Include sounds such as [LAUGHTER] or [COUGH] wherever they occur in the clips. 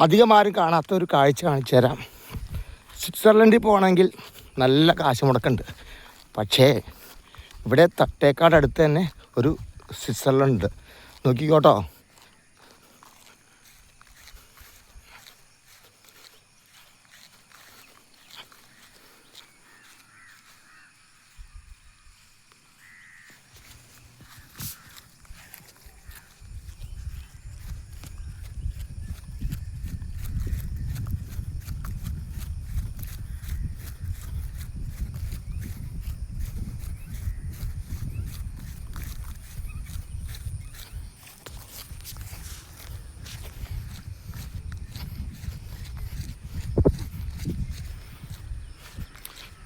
അധികം ആരും കാണാത്ത ഒരു കാഴ്ച കാണിച്ചു തരാം. സ്വിറ്റ്സർലൻഡിൽ പോകണമെങ്കിൽ നല്ല കാശ് മുടക്കുണ്ട് പക്ഷേ ഇവിടെ തട്ടേക്കാട് അടുത്ത് തന്നെ ഒരു സ്വിറ്റ്സർലൻഡ് നോക്കിക്കോട്ടോ.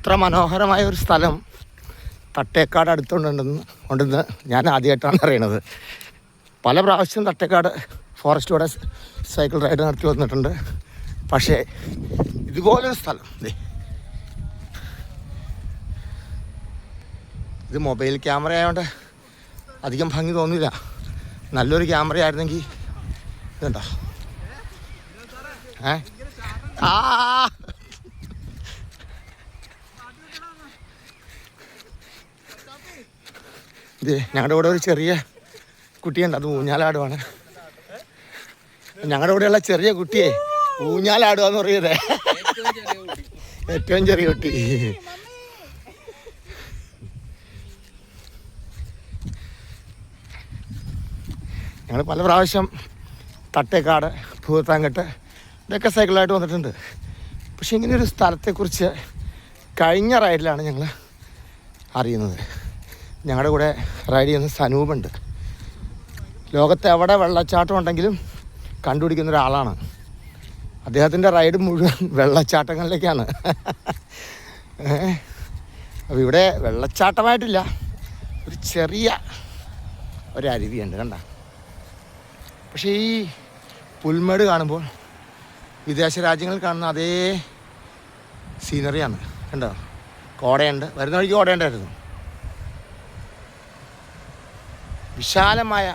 ഇത്ര മനോഹരമായ ഒരു സ്ഥലം തട്ടേക്കാട് അടുത്തുണ്ടെന്ന് ഉണ്ടെന്ന് ഞാൻ ആദ്യമായിട്ടാണ് അറിയണത്. പല പ്രാവശ്യം തട്ടേക്കാട് ഫോറസ്റ്റിലൂടെ സൈക്കിൾ റൈഡ് നടത്തി വന്നിട്ടുണ്ട്. പക്ഷേ ഇതുപോലൊരു സ്ഥലം ഇത് മൊബൈൽ ക്യാമറ ആയതുകൊണ്ട് അധികം ഭംഗി തോന്നില്ല നല്ലൊരു ക്യാമറ ആയിരുന്നെങ്കിൽ ഇതുണ്ടോ? ഏ? ആ ഇത് ഞങ്ങളുടെ കൂടെ ഒരു ചെറിയ കുട്ടിയുണ്ട്. അത് ഊഞ്ഞാലാടുവാണ്. ഞങ്ങളുടെ കൂടെയുള്ള ചെറിയ കുട്ടിയെ ഊഞ്ഞാലാടുക എന്ന് പറയുന്നത്. ഏറ്റവും ചെറിയ കുട്ടി. ഞങ്ങൾ പല പ്രാവശ്യം തട്ടേക്കാട് ഭൂത്താങ്കട്ട് ഇതൊക്കെ സൈക്കിളായിട്ട് വന്നിട്ടുണ്ട്. പക്ഷെ ഇങ്ങനെ ഒരു സ്ഥലത്തെക്കുറിച്ച് കഴിഞ്ഞ റൈഡിലാണ് ഞങ്ങൾ അറിയുന്നത്. ഞങ്ങളുടെ കൂടെ റൈഡ് ചെയ്യുന്ന സനൂപുണ്ട്. ലോകത്ത് എവിടെ വെള്ളച്ചാട്ടം ഉണ്ടെങ്കിലും കണ്ടുപിടിക്കുന്ന ഒരാളാണ്. അദ്ദേഹത്തിന്റെ റൈഡ് മുഴുവൻ വെള്ളച്ചാട്ടങ്ങളിലേക്കാണ്. [LAUGHS] അപ്പോൾ ഇവിടെ വെള്ളച്ചാട്ടമായിട്ടില്ല. ഒരു ചെറിയ ഒരു അരുവിയുണ്ട് കണ്ട? പക്ഷേ ഈ പുൽമേട് കാണുമ്പോൾ വിദേശ രാജ്യങ്ങളിൽ കാണുന്ന അതേ സീനറിയാണ് കണ്ടോ? കോടയുണ്ട്. വരുന്ന വഴിക്ക് കോടയുണ്ടായിരുന്നു. വിശാലമായ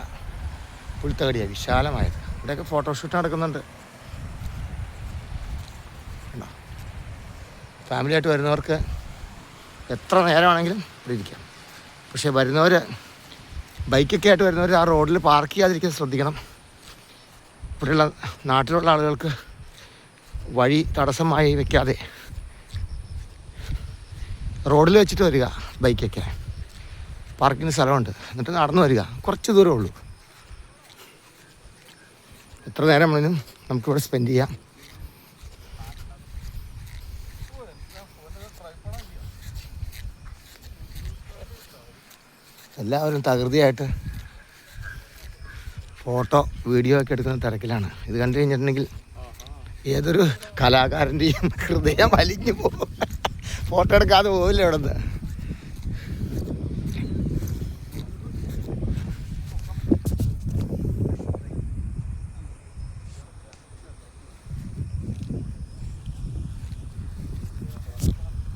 പുൽത്തകടിയാണ് വിശാലമായത്. ഇവിടെയൊക്കെ ഫോട്ടോഷൂട്ട് നടക്കുന്നുണ്ട്. ഫാമിലിയായിട്ട് വരുന്നവർക്ക് എത്ര നേരമാണെങ്കിലും ഇവിടെ ഇരിക്കാം. പക്ഷേ വരുന്നവർ ബൈക്കൊക്കെ ആയിട്ട് വരുന്നവർ ആ റോഡിൽ പാർക്ക് ചെയ്യാതിരിക്കാൻ ശ്രദ്ധിക്കണം. ഇവിടെയുള്ള നാട്ടിലുള്ള ആളുകൾക്ക് വഴി തടസ്സമായി വെക്കാതെ റോഡിൽ വെച്ചിട്ട് വരിക ബൈക്കൊക്കെ പാർക്കിന് സ്ഥലമുണ്ട്. എന്നിട്ട് നടന്നു വരിക. കുറച്ച് ദൂരമേ ഉള്ളൂ. എത്ര നേരം വേണമെങ്കിലും നമുക്കിവിടെ സ്പെൻഡ് ചെയ്യാം. എല്ലാവരും തകൃതിയായിട്ട് ഫോട്ടോ വീഡിയോ ഒക്കെ എടുക്കുന്ന തിരക്കിലാണ്. ഇത് കണ്ടു കഴിഞ്ഞിട്ടുണ്ടെങ്കിൽ ഏതൊരു കലാകാരന്റെയും ഹൃദയം അലിഞ്ഞു പോകും. ഫോട്ടോ എടുക്കാതെ പോവില്ല ഇവിടെ നിന്ന്